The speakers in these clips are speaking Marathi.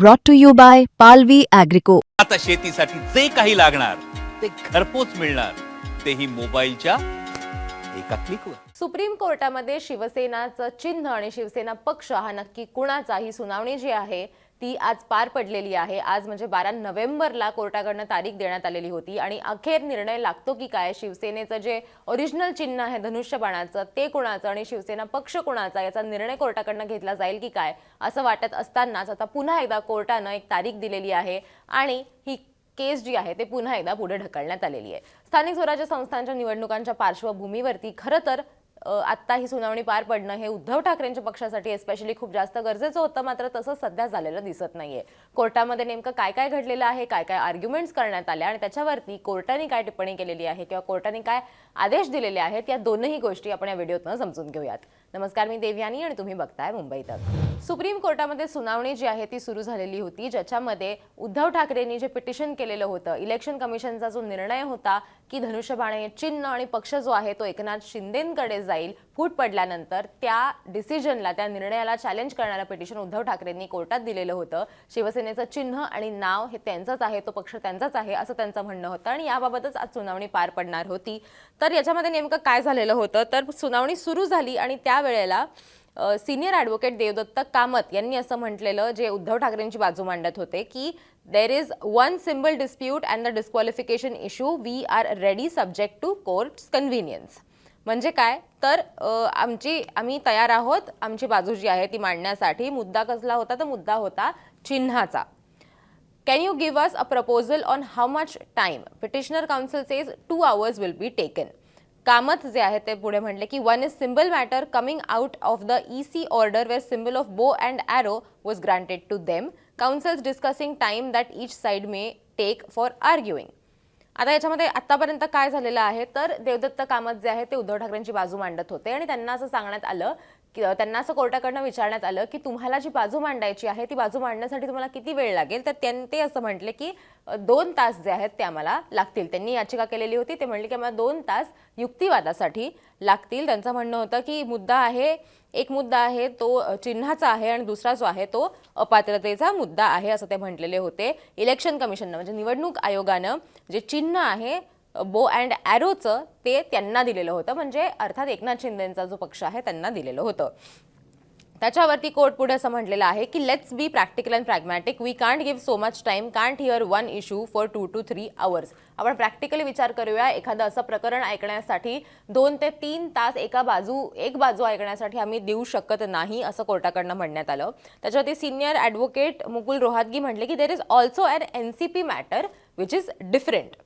brought to you by Palvi Agrico. आता शेतीसाठी जे काही लागणार ते घरपोच मिळणार तेही मोबाईलच्या एका क्लिकवर सुप्रीम कोर्टामध्ये शिवसेनाचं चिन्ह आणि शिवसेना पक्ष हा नक्की कुणाचा ही सुनावणी जी आहे ती आज पार पडलेली आहे. आज म्हणजे बारा नोव्हेंबरला कोर्टाकडनं तारीख देण्यात आलेली होती आणि अखेर निर्णय लागतो की काय? शिवसेनेचं जे ओरिजिनल चिन्ह आहे धनुष्यबाणाचं ते कोणाचं आणि शिवसेना पक्ष कोणाचा याचा निर्णय कोर्टाकडनं घेतला जाईल की काय असं वाटत असतानाच आता पुन्हा एकदा कोर्टानं एक तारीख दिलेली आहे आणि ही केस जी आहे ते पुन्हा एकदा पुढे ढकलण्यात आलेली आहे. स्थानिक स्वराज्य संस्थांच्या निवडणुकांच्या पार्श्वभूमीवरती खरं तर आत्ता ही सुनावणी पार पडणं हे उद्धव ठाकरेंच्या पक्षासाठी एस्पेशली खूप जास्त गरजेचं होतं मात्र तसं सध्या झालेलं दिसत नाहीये. कोर्टामध्ये नेमकं काय काय घडलेलं आहे काय काय आर्ग्युमेंट्स करण्यात आल्या आणि त्याच्यावरती कोर्टाने काय टिप्पणी केलेली आहे किंवा कोर्टाने काय आदेश दिलेले आहेत या दोनही गोष्टी आपण या व्हिडिओतनं समजून घेऊयात. नमस्कार मी देवयानी आणि तुम्ही बघताय मुंबई तक. सुप्रीम कोर्टामध्ये सुनावणी जी आहे ती सुरू झालेली होती ज्याच्यामध्ये उद्धव ठाकरेंनी जे पिटिशन केलेलं होतं इलेक्शन कमिशनचा जो निर्णय होता की धनुष्यबाणे चिन्ह आणि पक्ष जो आहे तो एकनाथ शिंदेकडे जाईल. फूट पडल्यानंतर त्या डिसिजनला त्या निर्णयाला चॅलेंज करणारं पिटिशन उद्धव ठाकरेंनी कोर्टात दिलेलं होतं. शिवसेनेचं चिन्ह आणि नाव हे त्यांचंच आहे तो पक्ष त्यांचाच आहे असं त्यांचं म्हणणं होतं आणि याबाबतच आज सुनावणी पार पडणार होती. तर याच्यामध्ये नेमकं काय झालेलं होतं? तर सुनावणी सुरू झाली आणि त्यावेळेला सिनियर ॲडव्होकेट देवदत्त कामत यांनी असं म्हटलेलं जे उद्धव ठाकरेंची बाजू मांडत होते की there is one symbol dispute and the disqualification issue we are ready subject to court's convenience. म्हणजे काय? तर आमची आम्ही तयार आहोत. आमची बाजू जी आहे ती मांडण्यासाठी. मुद्दा कसला होता? तर मुद्दा होता चिन्हाचा. Can you give us a proposal on how much time petitioner counsel says two hours will be taken Kamat जे आहे ते पुढे म्हटले की one is symbol matter coming out of the E C order where symbol of bow and arrow was granted to them counsels discussing time that each side may take for arguing आता याच्यामध्ये आतापर्यंत काय झालेलं आहे? तर देवदत्त कामत जे आहे ते उद्धव ठाकरेंची बाजू मांडत होते आणि त्यांना असं सांगण्यात आलं त्यांना असं कोर्टाकडनं विचारण्यात आलं की तुम्हाला जी बाजू मांडायची आहे ती बाजू मांडण्यासाठी तुम्हाला किती वेळ लागेल? तर त्यांनी ते असं म्हटले की दोन तास जे आहेत ते आम्हाला लागतील. त्यांनी याचिका केलेली होती. ते म्हणले की आम्हाला दोन तास युक्तिवादासाठी लागतील. त्यांचं म्हणणं होतं की मुद्दा आहे एक मुद्दा आहे तो चिन्हाचा आहे आणि दुसरा जो आहे तो अपात्रतेचा मुद्दा आहे असं ते म्हटलेले होते. इलेक्शन कमिशननं म्हणजे निवडणूक आयोगानं जे चिन्ह आहे बो अँड ॲरोचं ते त्यांना दिलेलं होतं. म्हणजे अर्थात एकनाथ शिंदेंचा जो पक्ष आहे त्यांना दिलेलं होतं. त्याच्यावरती कोर्ट पुढे असं म्हटलेलं आहे की let's be practical and pragmatic we can't give so much time can't hear one issue for two two three hours आपण प्रॅक्टिकली विचार करूया एखादं असं प्रकरण ऐकण्यासाठी दोन ते तीन तास एका बाजू एक बाजू ऐकण्यासाठी आम्ही देऊ शकत नाही असं कोर्टाकडनं म्हणण्यात आलं. त्याच्यावरती सिनियर ॲडव्होकेट मुकुल रोहातगी म्हटले की there is also an N C P matter which is different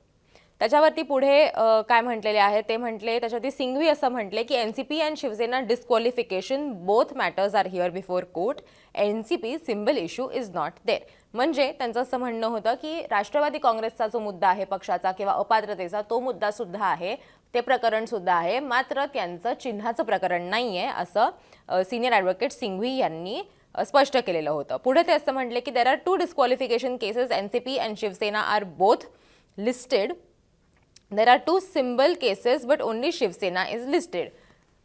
त्याच्यावरती पुढे काय म्हटलेले आहे? ते म्हटले त्याच्यावरती सिंघवी असं म्हटले की N C P and Shiv Sena disqualification both matters R here before court N C P symbol issue is not there म्हणजे त्यांचं असं म्हणणं होतं की राष्ट्रवादी काँग्रेसचा जो मुद्दा आहे पक्षाचा किंवा अपात्रतेचा तो मुद्दा सुद्धा आहे. ते प्रकरण सुद्धा आहे. मात्र त्यांचं चिन्हाचं प्रकरण नाही आहे असं सिनियर ॲडव्होकेट सिंघवी यांनी स्पष्ट केलेलं होतं. पुढे ते असं म्हटले की there are two disqualification cases N C P and Shiv Sena are both listed There are two symbol cases but only Shiv Sena is listed.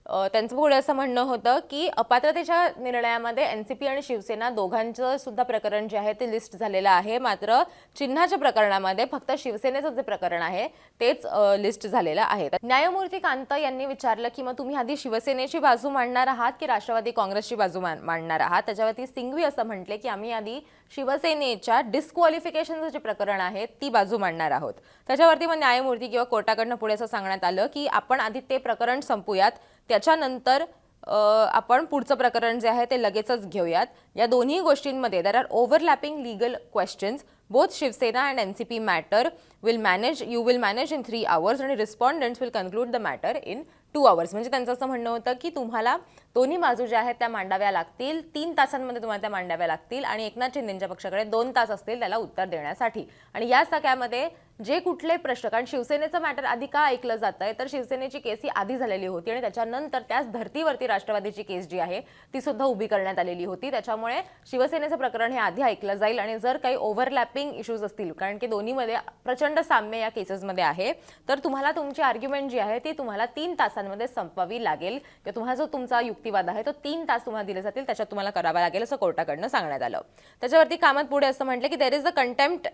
त्यांचं पुढे असं म्हणणं होतं की अपात्रतेच्या निर्णयामध्ये एन सी पी आणि शिवसेना दोघांचं सुद्धा प्रकरण जे आहे ते लिस्ट झालेलं आहे. मात्र चिन्हाच्या प्रकरणामध्ये फक्त शिवसेनेचं जे प्रकरण आहे तेच लिस्ट झालेलं आहे. न्यायमूर्ती कांत यांनी विचारलं की मग तुम्ही आधी शिवसेनेची बाजू मांडणार आहात की राष्ट्रवादी काँग्रेसची बाजू मांडणार आहात? त्याच्यावरती सिंघवी असं म्हटले की आम्ही आधी शिवसेनेच्या डिस्क्वालिफिकेशनचं जे प्रकरण आहे ती बाजू मांडणार आहोत. त्याच्यावरती मग न्यायमूर्ती किंवा कोर्टाकडनं पुढे असं सांगण्यात आलं की आपण आधी ते प्रकरण संपूयात त्याच्यानंतर आपण पुढचं प्रकरण जे आहे ते लगेचच घेऊयात. या दोन्ही गोष्टींमध्ये there are overlapping legal questions both Shiv Sena and N C P matter will manage you will manage in three hours आणि respondents will conclude the matter in two hours म्हणजे त्यांचं असं म्हणणं होतं की तुम्हाला दोन्ही बाजू ज्या आहेत त्या मांडाव्या लागतील. तीन तासांमध्ये तुम्हाला त्या मांडाव्या लागतील आणि एकनाथ शिंदेच्या पक्षाकडे दोन तास असतील त्याला उत्तर देण्यासाठी. आणि या सगळ्यामध्ये जे कुठले प्रश्न कारण शिवसेनेचं मॅटर आधी का ऐकलं जात आहे तर शिवसेनेची केस ही आधी झालेली होती आणि त्याच्यानंतर त्याच धर्तीवरती राष्ट्रवादीची केस जी आहे ती सुद्धा उभी करण्यात आलेली होती. त्याच्यामुळे शिवसेनेचं प्रकरण हे आधी ऐकलं जाईल आणि जर काही ओव्हरलॅपिंग इश्यूज असतील कारण की दोन्हीमध्ये प्रचंड साम्य या केसेसमध्ये आहे तर तुम्हाला तुमची आर्ग्युमेंट जी आहे ती तुम्हाला तीन तासांमध्ये संपवावी लागेल. किंवा तुम्हाला जो तुमचा युक्ती युक्तिवाद आहे. तो तीन तास तुम्हाला दिले जातील त्याच्यात तुम्हाला करावा लागेल असं कोर्टाकडनं सांगण्यात आलं. त्याच्यावरती कामात पुढे असं म्हटलं की there is a contempt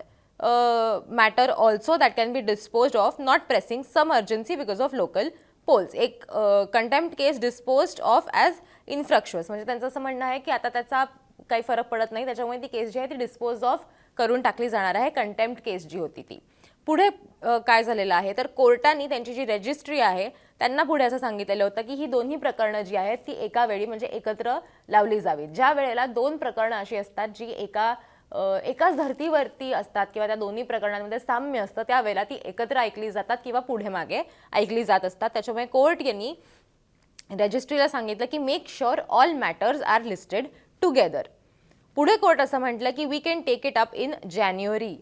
matter also that can be dispose of not pressing some urgency because of local polls एक contempt case disposed of as infructuous म्हणजे त्यांचं असं म्हणणं आहे की आता त्याचा काही फरक पडत नाही. त्याच्यामुळे ती केस जी आहे ती डिस्पोज ऑफ करून टाकली जाणार आहे. कंटेम्प्ट केस जी होती ती. पुढे काय झालेलं आहे? तर कोर्टाने त्यांची जी रजिस्ट्री आहे त्यांना पुढे असं सांगितलेलं होतं की ही दोन्ही प्रकरणं जी आहेत ती एका वेळी म्हणजे एकत्र लावली जावीत. ज्या वेळेला दोन प्रकरणं अशी असतात जी एका एकाच धर्तीवरती असतात किंवा त्या दोन्ही प्रकरणांमध्ये साम्य असतं त्यावेळेला ती एकत्र ऐकली जातात किंवा पुढे मागे ऐकली जात असतात. त्याच्यामुळे कोर्ट यांनी रजिस्ट्रीला सांगितलं की make sure all matters are listed together पुढे कोर्ट असं म्हटलं की we can take it up in January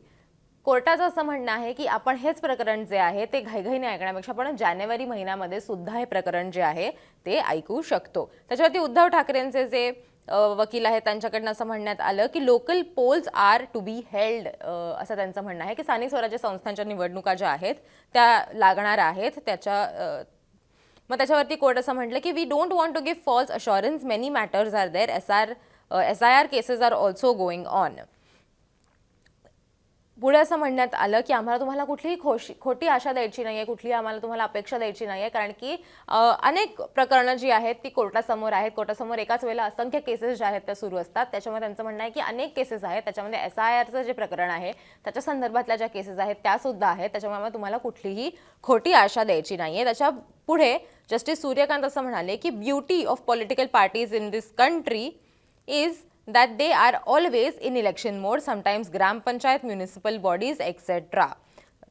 कोर्टाचं असं म्हणणं आहे की आपण हेच प्रकरण जे आहे ते घाईघाईने ऐकण्यापेक्षा आपण जानेवारी महिन्यामध्ये सुद्धा हे प्रकरण जे आहे ते ऐकू शकतो. त्याच्यावरती उद्धव ठाकरेंचे जे वकील आहेत त्यांच्याकडनं असं म्हणण्यात आलं की local polls are to be held असं त्यांचं म्हणणं आहे की स्थानिक स्वराज्य संस्थांच्या निवडणुका ज्या आहेत त्या लागणार आहेत त्याच्या मग त्याच्यावरती कोर्ट असं म्हटलं की we don't want to give false assurance many matters are there S R S I R cases are also going on पुढे असं म्हणण्यात आलं की आम्हाला तुम्हाला कुठलीही खोशी खोटी आशा द्यायची नाही आहे कुठलीही आम्हाला तुम्हाला अपेक्षा द्यायची नाही आहे कारण की अनेक प्रकरणं जी आहेत ती कोर्टासमोर आहेत. कोर्टासमोर एकाच वेळेला असंख्य केसेस ज्या आहेत त्या सुरू असतात. त्याच्यामुळे त्यांचं म्हणणं आहे की अनेक केसेस आहेत. त्याच्यामध्ये एस आय आरचं जे प्रकरण आहे त्याच्या संदर्भातल्या ज्या केसेस आहेत त्यासुद्धा आहेत. त्याच्यामुळे आम्हाला तुम्हाला कुठलीही खोटी आशा द्यायची नाही आहे त्याच्या पुढे जस्टिस सूर्यकांत असं म्हणाले की beauty of political parties in this country is that they are always in election mode, sometimes gram panchayat municipal bodies etcetera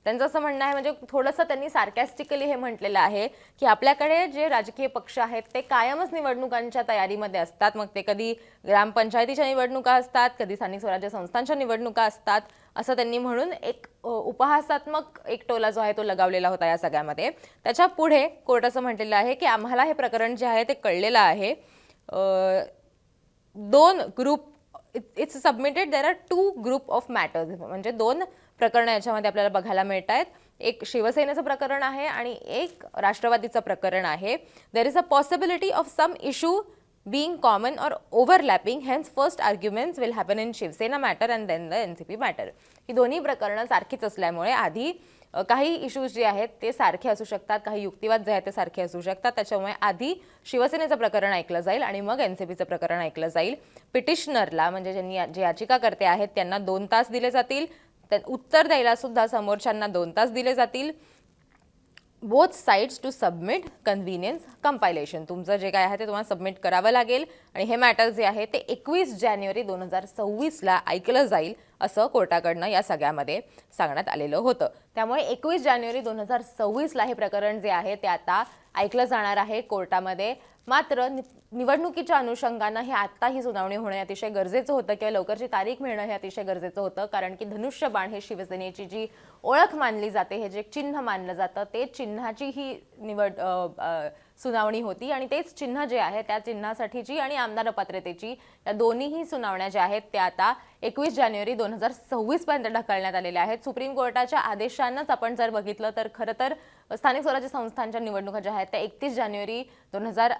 त्यांचं असं म्हणणं आहे म्हणजे थोडंसं त्यांनी सार्कॅस्टिकली हे म्हटलेलं आहे की आपल्याकडे जे राजकीय पक्ष आहेत ते कायमच निवडणुकांच्या तयारीमध्ये असतात. मग ते कधी ग्रामपंचायतीच्या निवडणुका असतात कधी स्थानिक स्वराज्य संस्थांच्या निवडणुका असतात असं त्यांनी म्हणून एक उपहासात्मक एक टोला जो आहे तो लगावलेला होता या सगळ्यामध्ये. त्याच्या पुढे कोर्ट असं म्हटलेलं आहे की आम्हाला हे प्रकरण जे आहे ते कळलेलं आहे. दोन group it's submitted there are two group of matters म्हणजे दोन प्रकरणं याच्यामध्ये आपल्याला बघायला मिळत आहेत एक शिवसेनेचं प्रकरण आहे आणि एक राष्ट्रवादीचं प्रकरण आहे. There is a possibility of some issue being common or overlapping hence first arguments will happen in Shiv Sena matter and then the N C P matter ही दोन्ही प्रकरणं सारखीच असल्यामुळे आधी काही इश्यूज जे आहेत ते सारखे असू शकतात काही युक्तिवाद जे आहेत ते सारखे असू शकतात. त्याच्यामुळे आधी शिवसेनेचं प्रकरण ऐकलं जाईल आणि मग एन सी पीचं प्रकरण ऐकलं जाईल. पिटिशनरला म्हणजे ज्यांनी जे याचिकाकर्ते आहेत त्यांना दोन तास दिले जातील. त्या- उत्तर द्यायला सुद्धा समोरच्यांना दोन तास दिले जातील. Both sides to submit convenience compilation तुमचं जे काय आहे ते तुम्हाला सबमिट करावं लागेल. आणि हे मॅटर जे आहे ते एकवीस जानेवारी दोन हजार सव्वीसला ऐकलं जाईल असं कोर्टाकडनं या सगळ्यामध्ये सांगण्यात आलेलं होतं. त्यामुळे एकवीस जानेवारी दोन हजार सव्वीसला हे प्रकरण जे आहे ते आता ऐकलं जाणार आहे कोर्टामध्ये. मात्र नि- निवडणुकीच्या अनुषंगानं हे आत्ता ही सुनावणी होणं अतिशय गरजेचं होतं किंवा लवकरची तारीख मिळणं हे अतिशय गरजेचं होतं. कारण की धनुष्यबाण हे शिवसेनेची जी ओळख मानली जाते हे जे चिन्ह मानलं जातं ते चिन्हाची ही निवड सुनावणी होती आणि तेच चिन्ह जे आहे त्या चिन्हासाठीची आणि आमदार पात्रतेची या दोन्हीही सुनावण्या ज्या आहेत त्या आता एकवीस जानेवारी दोन हजार सव्वीस पर्यंत ढकलण्यात आलेल्या आहेत. सुप्रीम कोर्टाच्या आदेशानंच आपण जर बघितलं तर खरं तर स्थानिक स्वराज्य संस्थांच्या निवडणुका ज्या आहेत त्या एकतीस जानेवारी दोन हजार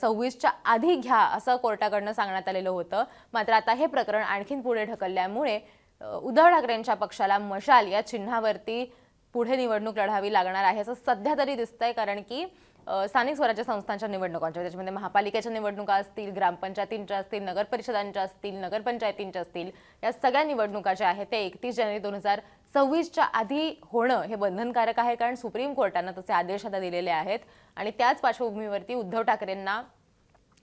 सव्वीसच्या आधी घ्या असं कोर्टाकडनं सांगण्यात आलेलं होतं. मात्र आता हे प्रकरण आणखीन पुढे ढकलल्यामुळे उद्धव ठाकरेंच्या पक्षाला मशाल या चिन्हावरती पुढे निवडणूक लढावी लागणार आहे असं सध्या तरी दिसतंय. कारण की स्थानिक स्वराज्य संस्थांच्या निवडणुकांच्या त्याच्यामध्ये महापालिकेच्या निवडणुका असतील ग्रामपंचायतींच्या असतील नगर परिषदांच्या असतील नगरपंचायतींच्या असतील या सगळ्या निवडणुका ज्या आहेत त्या एकतीस जानेवारी दोन हजार सव्वीसच्या आधी होणं हे बंधनकारक आहे कारण सुप्रीम कोर्टानं तसे आदेश आता दिलेले आहेत. आणि त्याच पार्श्वभूमीवरती उद्धव ठाकरेंना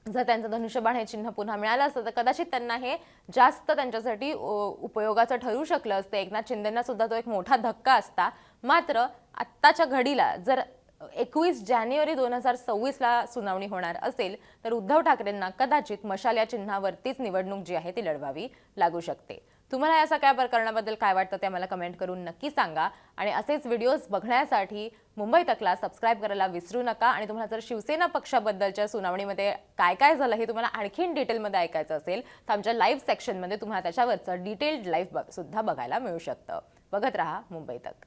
जर त्यांचं धनुष्यबाण हे चिन्ह पुन्हा मिळालं असतं तर कदाचित त्यांना हे जास्त त्यांच्यासाठी उपयोगाचं ठरू शकलं असतं. एकनाथ शिंदेंना सुद्धा तो एक मोठा धक्का असता. मात्र आत्ताच्या घडीला जर एकवीस जानेवारी दोन हजार सव्वीसला सुनावणी होणार असेल तर उद्धव ठाकरेंना कदाचित मशाल या चिन्हावरतीच निवडणूक जी आहे ती लढवावी लागू शकते. तुम्हाला या सगळ्या प्रकरणाबद्दल काय वाटतं ते आम्हाला कमेंट करून नक्की सांगा. आणि असेच व्हिडिओज बघण्यासाठी मुंबई तकला सबस्क्राईब करायला विसरू नका. आणि तुम्हाला जर शिवसेना पक्षाबद्दलच्या सुनावणीमध्ये काय काय झालं हे तुम्हाला आणखीन डिटेलमध्ये ऐकायचं असेल तर आमच्या लाईव्ह सेक्शनमध्ये तुम्हाला त्याच्यावरचं डिटेल्ड लाईव्ह सुद्धा बघायला मिळू शकतं. बघत राहा मुंबई तक.